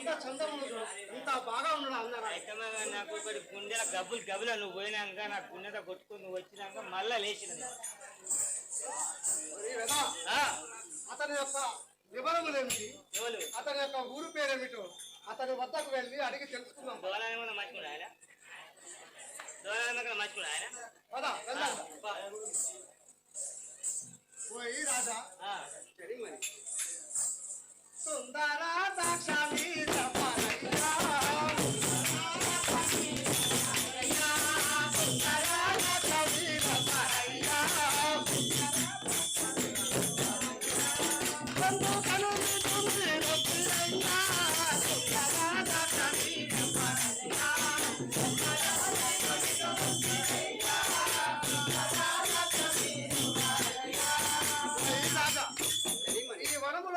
అంద చందములు ఇంత బాగా ఉండడు అందగా అయితే నాకు ఒకటి గుండెల గబ్బులు గబ్బులు నువ్వు పోయినాక నాకు గుండెత కొట్టుకుని నువ్వు వచ్చినాక మళ్ళా లేచిన అతని యొక్క వివరములు ఏమిటి? అతని యొక్క ఊరు పేరేమిటో అతని వద్దకు వెళ్ళి అడిగి తెలుసుకుందాం. దోలాన్ని కూడా మర్చిపోయి ఆయన? దోలాన్ని మర్చిపోయి ఆయన? పోయి రాజా. చెడి మరి. సుందర దాక్ష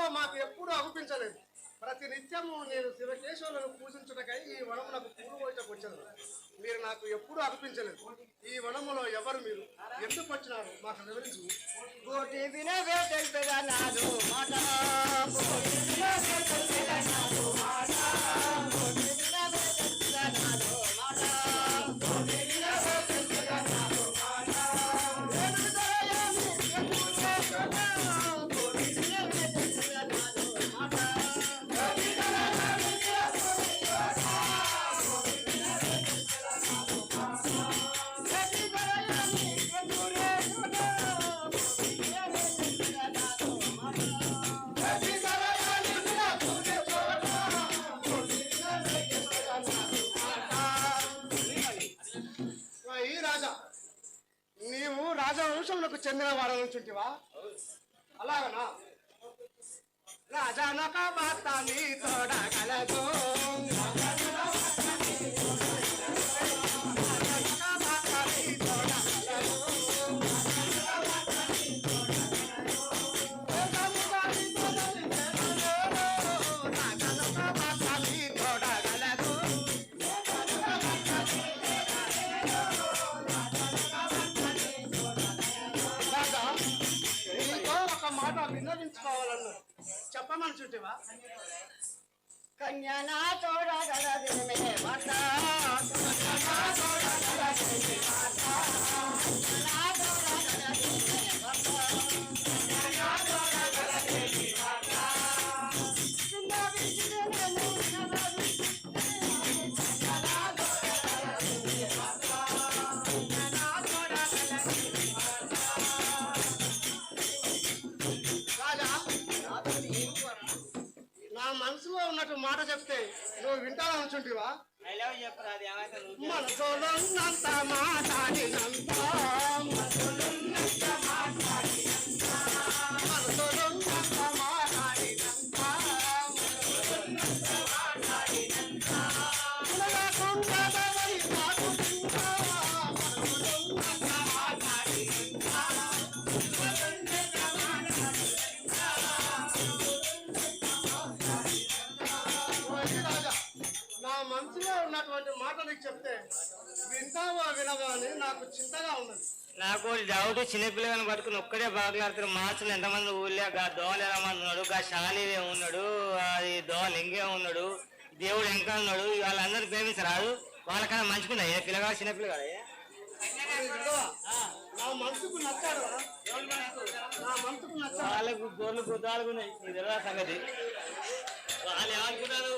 ఎప్పుడో మాకు ఎప్పుడూ అగుపించలేదు. ప్రతి నిత్యము నేను శివకేశవులను పూజించుటకై ఈ వనమునకు పూర్వోచకు వచ్చాను. మీరు నాకు ఎప్పుడూ అగుపించలేదు. ఈ వనములో ఎవరు మీరు? ఎందుకు వచ్చినారు? మాకు వివరించు. కోటి వినవే తెలిపేదా నాదు మాట. చెందిన వారి నుంచి ఉంటివా అలాగనా రాజానక భర్త నీ తోడగలదు రాజా చెప్పమని చుట్టివా కన్యనా కన్యనా తోడగలదు మాట చెప్తే నువ్వు ఏమైతే నువ్వు మనసులో ఉన్నంత ఉన్నటువంటి మాట నీకు చెప్తే వింటావా వినవా అని నాకు చింతగా ఉన్నది. నాకు డౌట్ చిన్నపిల్లగాని పట్టుకుని ఒక్కడే బాగలాడుతారు మాసులు ఎంతమంది ఊళ్ళో గా దోమలు ఎలా మంది ఉన్నాడు గా శాలివే ఉన్నాడు అది దోమలు ఎంగే ఉన్నాడు దేవుడు ఇంకా ఉన్నాడు వాళ్ళందరూ ప్రేమించరాదు వాళ్ళకన్నా మంచుకున్నా ఏ పిల్లగాడు చిన్న పిల్లగాడు మరి విధవ, నా మనసుకు నచ్చాడు నా మనసుకు నచ్చాడు వాళ్ళకు గొర్రెలు గుద్దాలు ఉన్నాయి. నీకు తెలియదా సంగతి? వాళ్ళు ఏమనుకుంటారు?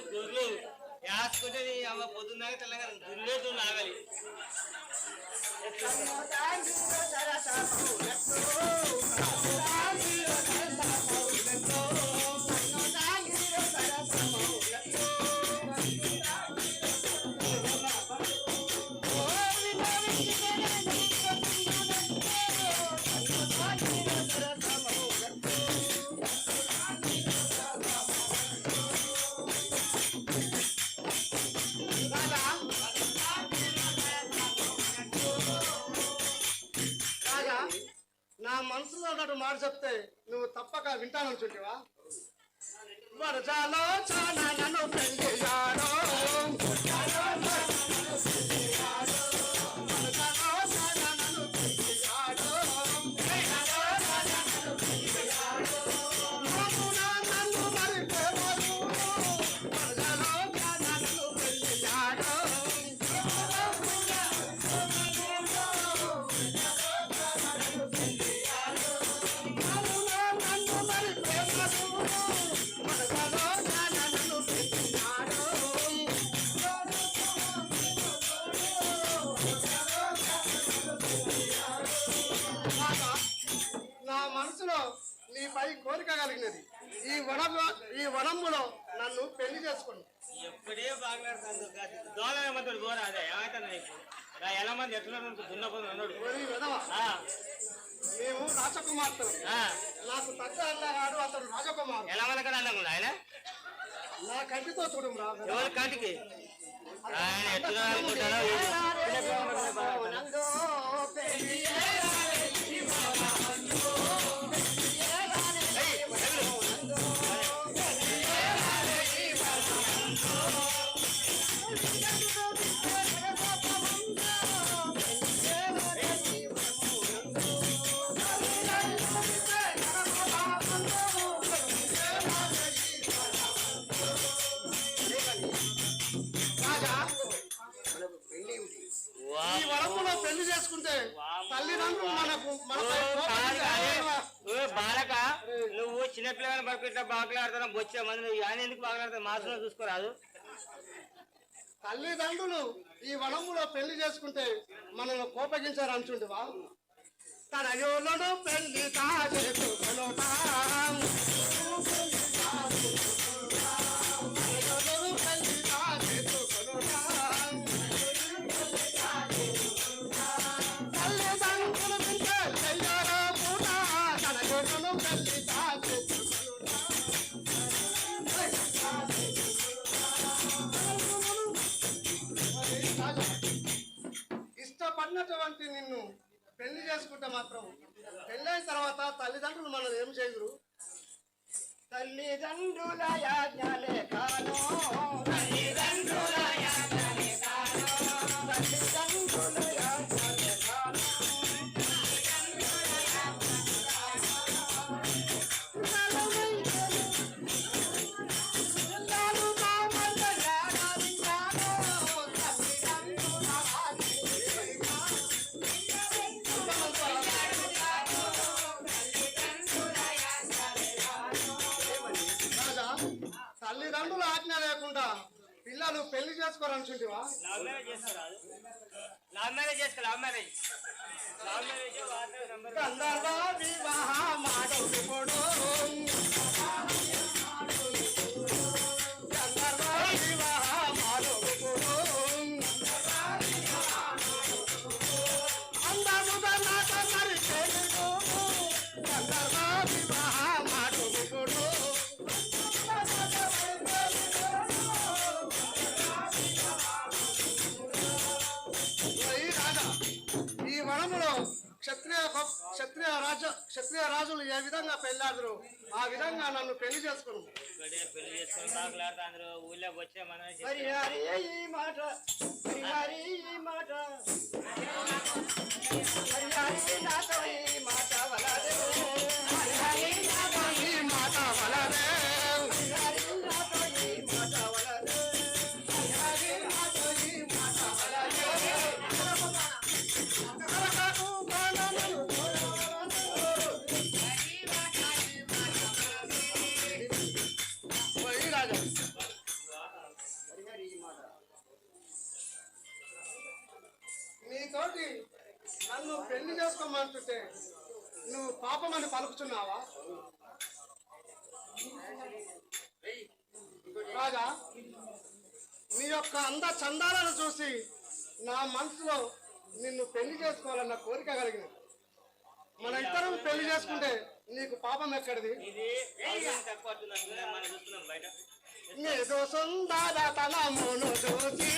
రాసుకుంటే వేసుకుంటే నీ అమ్మ పొద్దున్నాక తెల్లగా దున్నేదు నాగలి మనసులో మాట చెప్తే నువ్వు తప్పక వింటాననుకుంటేవా వరజాలో చాలా నన్ను పెంచారో చేసుకోండి ఎప్పుడే బాగలాడుతుంది దోళ మంది దూరం అదే ఏమైతుంది నీకు? ఎలా మంది ఎట్లా దున్నపోతుంది అన్నాడు. మేము రాజకుమార్తెలు. ఆ, నాకు తగ్గ అన్నగాడు అతడు రాజకుమారు ఎలా మంది కదా అన్నాడు ఆయన? నా కంటితో చూడు రా విధవ. ఎవరి కాటికి? ఆయన ఎట్లా ఈ వరములో పెళ్ళి చేసుకుంటే తల్లిదండ్రులు మనకు బాలక, నువ్వు చిన్న పిల్లగాని పడుకుంటా బాగలాడుతున్నా బొచ్చే మంది నువ్వు ఆయన ఎందుకు బాగలాడుతావు మాసంలో చూసుకోరాదు. తల్లిదండ్రులు ఈ వనములో పెళ్ళి చేసుకుంటే మనల్ని కోపగించారు అంటుంటివా తన యోలను పెళ్ళి కాజేసుకొనుట. రాజా, ఇష్టపడినటువంటి నిన్ను పెళ్ళి చేసుకుంటే మాత్రం పెళ్ళైన తర్వాత తల్లిదండ్రులు మనం ఏం చేయరు తల్లిదండ్రుల యాజ్ఞలే కాను తల్లిదండ్రుల యాజ్ఞ పిల్లలు పెళ్ళి చేసుకోరనుకుంటివా లవ్ మ్యారేజ్ చేసుకోరాదు లవ్ మ్యారేజ్ చేసుకో love marriage love marriage water number గంధర్వ వివాహ మాడవుడు క్షత్రియ క్షత్రియ రాజ క్షత్రియ క్షత్రియ రాజులు ఏ విధంగా పెళ్ళాడరు ఆ విధంగా నన్ను పెళ్ళి చేసుకును పెళ్ళి చేసుకొని నిన్ను పెళ్ళి చేసుకోవాలన్న కోరిక కలిగింది మన ఇద్దరం పెళ్ళి చేసుకుంటే నీకు పాపం ఎక్కడిది? అవసరం తక్కువ అవుతున్నట్టు మనం చూసి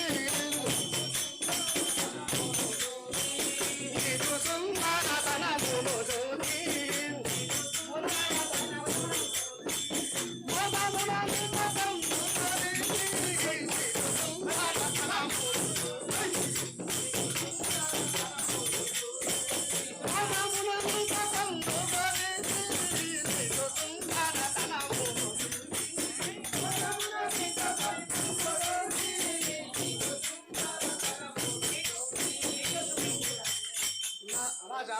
రాజా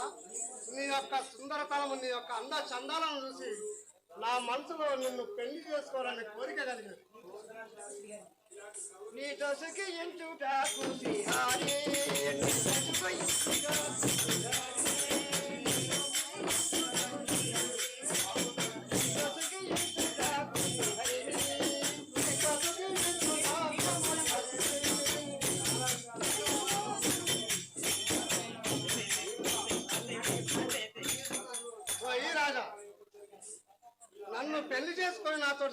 నీ యొక్క సుందరతనము నీ యొక్క అంద చందాలను చూసి నా మనసులో నిన్ను పెళ్ళి చేసుకోవాలనే కోరిక కలిగింది. నీ దశకి ఎంచుట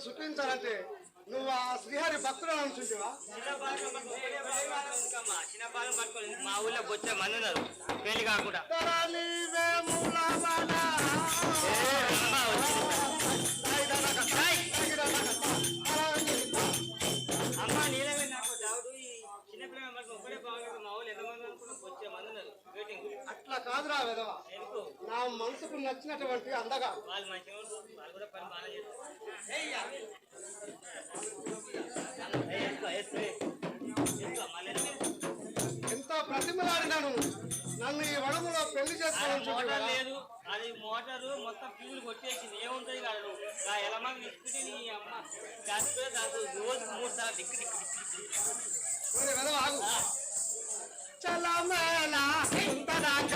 సుఖించాలంటే నువ్వు ఆ శ్రీహరి భక్తులను అనుకుంటువా మా ఊళ్ళో వచ్చే మంది ఉన్నారు. పెళ్ళి కాకుండా. కాదురా విధవ. నా మనసుకు నచ్చినటువంటి అందగా? ఎంతో ప్రతిమలాడినాను. నన్ను ఈ వడములో పెళ్ళి చూస్తున్నావా? లేదు. అది మోటారు మొత్తం ఫ్యూల్ కొట్టేసింది. ఏముంటది కాదు ఆ ఎలమాకి తీసుకుంటే నీ అమ్మ దాంతో రోజు మూడు సార్లు దిక్కు దిక్కు దిక్కు చలమేలా సుందరాంగ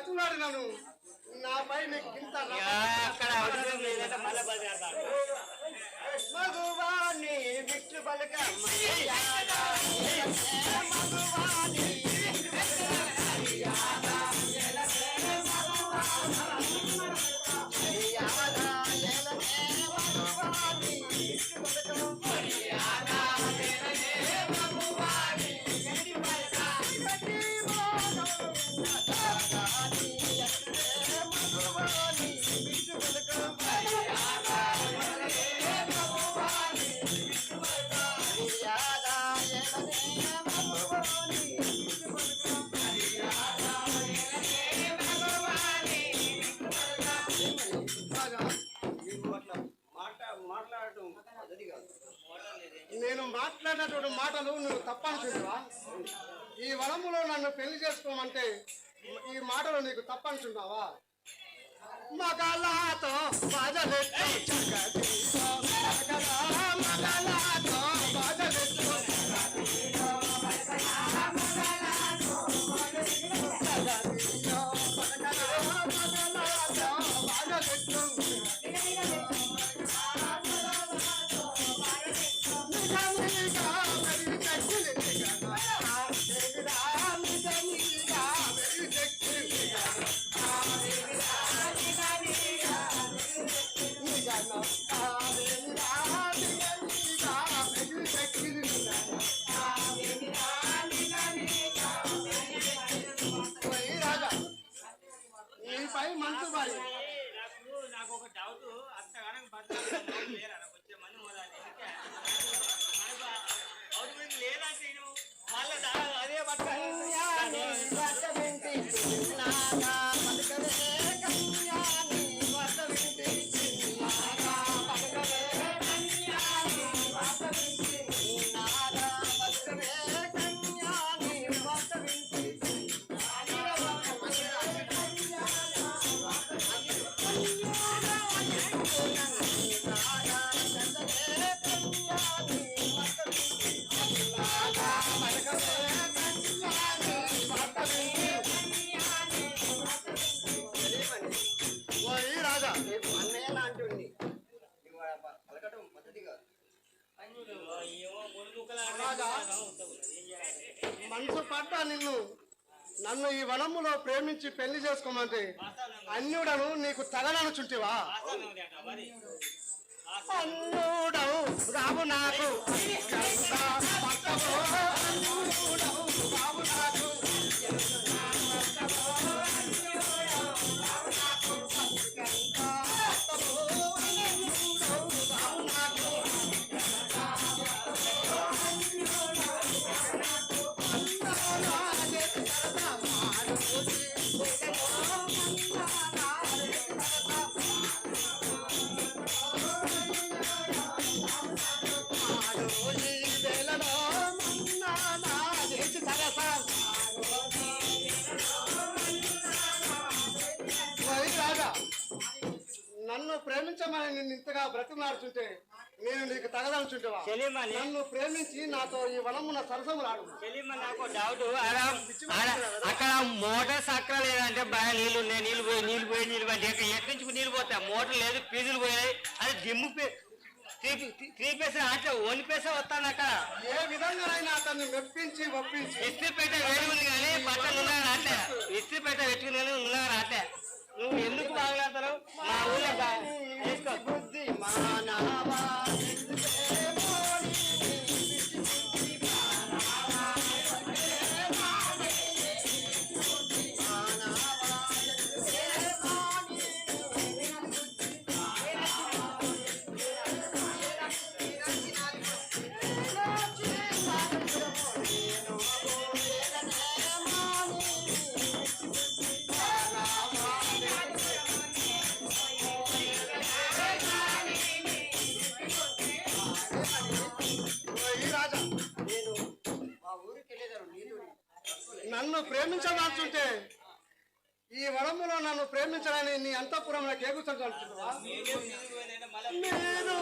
ఎంత బతిలాడినాను నాపై నీకు ఇంత ఇక అక్కడ అవసరం లేదంటే మళ్ళీ బతికేస్తాడు మగువాణి విష్ణు పలక మర్యాద మాట్లాడినటువంటి మాటలు నువ్వు తప్పనుచుంటువా ఈ వనములో నన్ను పెళ్ళి చేసుకోమంటే ఈ మాటలు నీకు తప్పనిచున్నావా మగలాతో మగలాతో కాగా మనసు పడ్డ నిన్ను. నన్ను ఈ వనములో ప్రేమించి పెళ్ళి చేసుకోమంటే అన్యుడను నీకు తగలనుచుంటివా? అన్నుడవు రావు నాకు. బాబు నాకు. బ్రతిమాడుతుంటే నేను నీకు తగదనుచుంటవా నన్ను ప్రేమించి నాతో ఈ వనమున సరసము రాడు చెలిమ నాకు డౌట్ అక్కడ మోటార్ సక్కర లేదంటే బాగా నీళ్ళు ఉన్నాయి. నీళ్ళు పోయి నీళ్ళు పోయి నీళ్ళు పోయి. ఎక్కడి నుంచి నీళ్ళు పోతాయి మోటార్ లేదు ఫీజులు పోయాయి అది దిమ్ము త్రీ పైసా అట్లా ఓన్ పైసా వస్తాను అక్కడ. ఏ విధంగా అయినా అతన్ని మెప్పించి ఒప్పించి. ఇస్త్రీ పెట్ట వేడి ఉంది కానీ బట్టలు ఉన్నాయి రాట్లే ఇస్త్రీ పెట్ట పెట్టుకుని ఉన్నాయి రాట్లే నువ్వు ఎందుకు బాగులాడతావు మా ఊళ్ళో తీసుకో. నన్ను ప్రేమించవలసింటే ఈ వనములో నన్ను ప్రేమించడానికి నీ అంతఃపురంలో కేగుతుంటున్నావా మీరు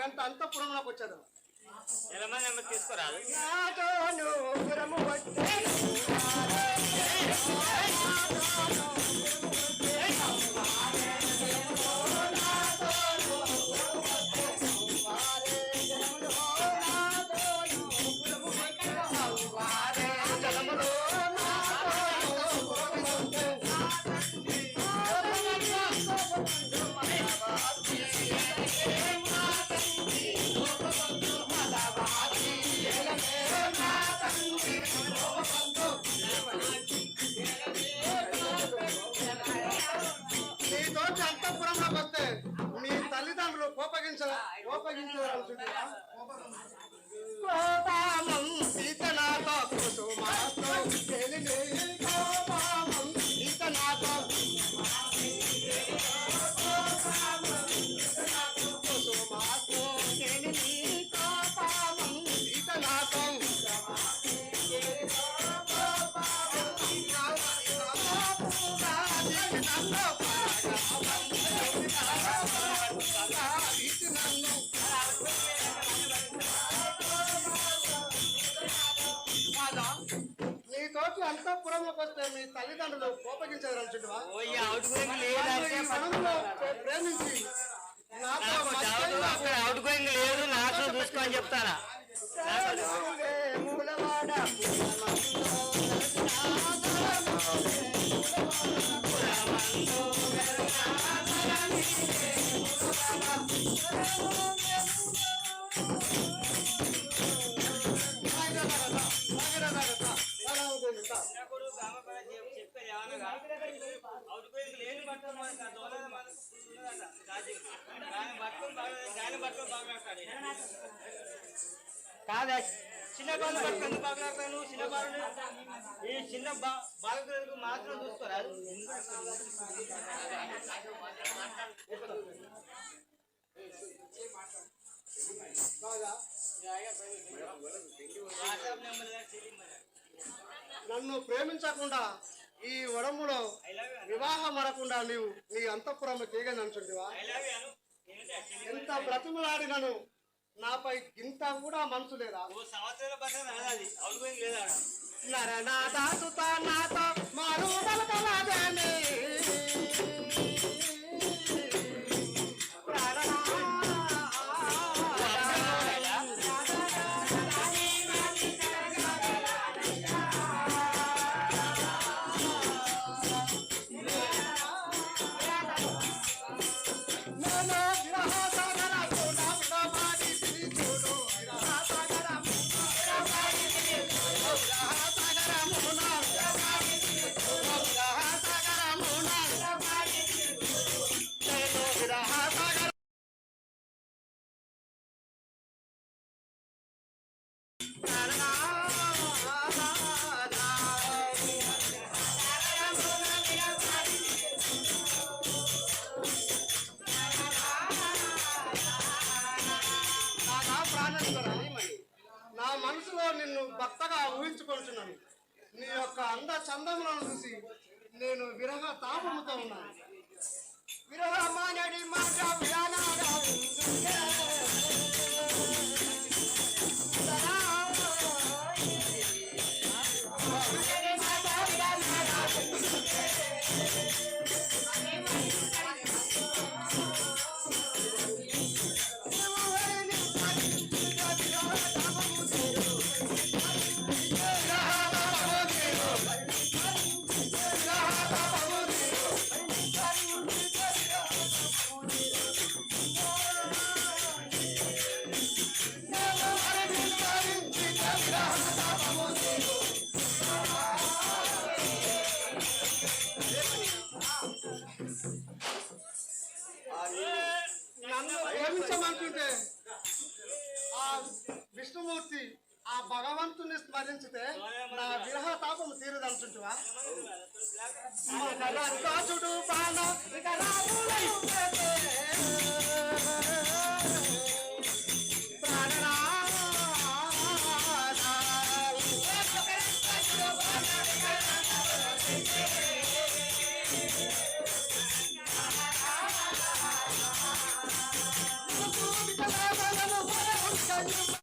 వెంట అంతఃపురంలోకి వచ్చాను ఎలా మీ తల్లిదండ్రులు వనంలో ప్రేమించి అక్కడ అవుట్ గోయింగ్ లేదు నాతో చూసుకొని చెప్తారా? కాదా చిన్న బాలు పట్టుకొని బాగులాడతాను చిన్న బాలు ఈ చిన్న బా బాలకులకు మాత్రం చూసుకోరాదు. నన్ను ప్రేమించకుండా ఈ వడములో వివాహం అడకుండా నీవు నీ అంతఃపురం తీగని అంటుంటివా? ఐ లవ్ యూ అను ఏంటి ఎంత బ్రతిమలాడినను నాపై ఇంత కూడా మనసు లేదా. నరనాథ సుత నాథ మారు నా మనసులో నిన్ను భక్తగా ఊహించుకుంటున్నాను. నీ యొక్క అంద చందములను చూసి నేను విరహ తాపముతో ఉన్నాను. విరహ మానడి మాట నన్ను ప్రేమించమంటుంటే ఆ విష్ణుమూర్తి ఆ భగవంతుని స్మరించితే నా విరహ తాపం తీరదంటుంటివా